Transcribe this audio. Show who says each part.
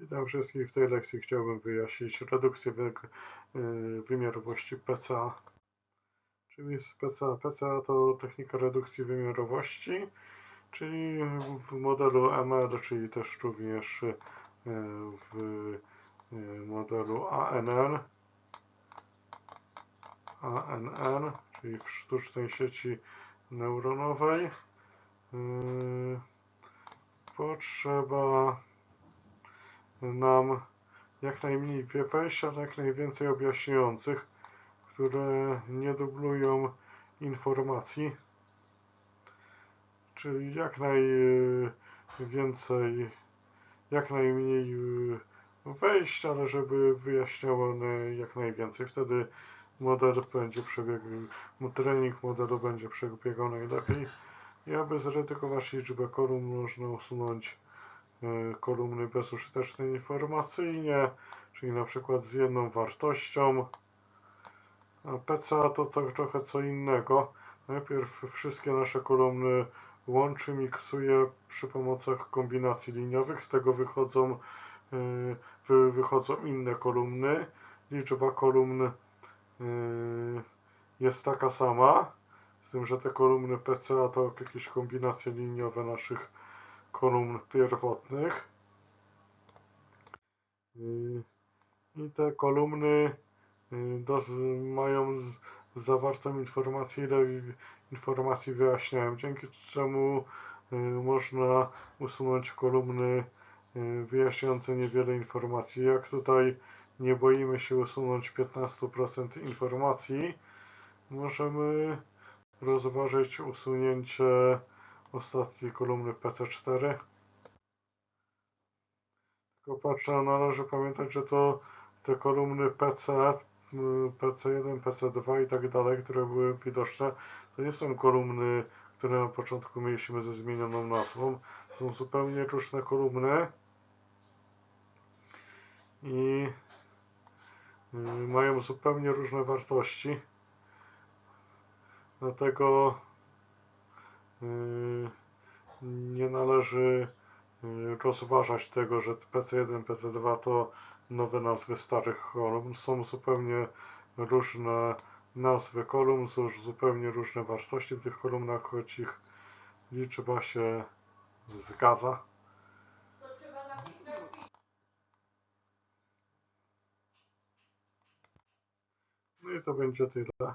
Speaker 1: Witam wszystkich. W tej lekcji chciałbym wyjaśnić redukcję y, wymiarowości PCA. Czym jest PCA? PCA to technika redukcji wymiarowości, czyli w modelu ML, czyli też również y, w y, modelu ANN. ANN, czyli w sztucznej sieci neuronowej. Potrzeba nam jak najmniej wejść, ale jak najwięcej objaśniających, które nie dublują informacji, czyli jak najwięcej, jak najmniej wejść, ale żeby wyjaśniało one jak najwięcej. Wtedy model będzie przebiegł, trening modelu będzie przebiegał najlepiej. I aby zredukować liczbę kolumn, można usunąć kolumny bezużyteczne informacyjnie, czyli na przykład z jedną wartością. A PCA to, to trochę co innego. Najpierw wszystkie nasze kolumny łączy, miksuje przy pomocach kombinacji liniowych. Z tego wychodzą, y, wy, wychodzą inne kolumny. Liczba kolumn y, jest taka sama. Z tym, że te kolumny PCA to jakieś kombinacje liniowe naszych kolumn pierwotnych. I te kolumny dos, mają zawartą informację, ile informacji wyjaśniałem, dzięki czemu yy, można usunąć kolumny yy, wyjaśniające niewiele informacji. Jak tutaj nie boimy się usunąć 15% informacji, możemy rozważyć usunięcie ostatniej kolumny PC4. Tylko patrzę, należy pamiętać, że to te kolumny PC, y, PC1, PC2 i tak dalej, które były widoczne, to nie są kolumny, które na początku mieliśmy ze zmienioną nazwą. Są zupełnie różne kolumny i y, mają zupełnie różne wartości. Dlatego nie należy yy, rozważać tego, że PC1, PC2 to nowe nazwy starych kolumn. Są zupełnie różne nazwy kolumn, są zupełnie różne wartości w tych kolumnach, choć ich liczba się zgadza. No i to będzie tyle.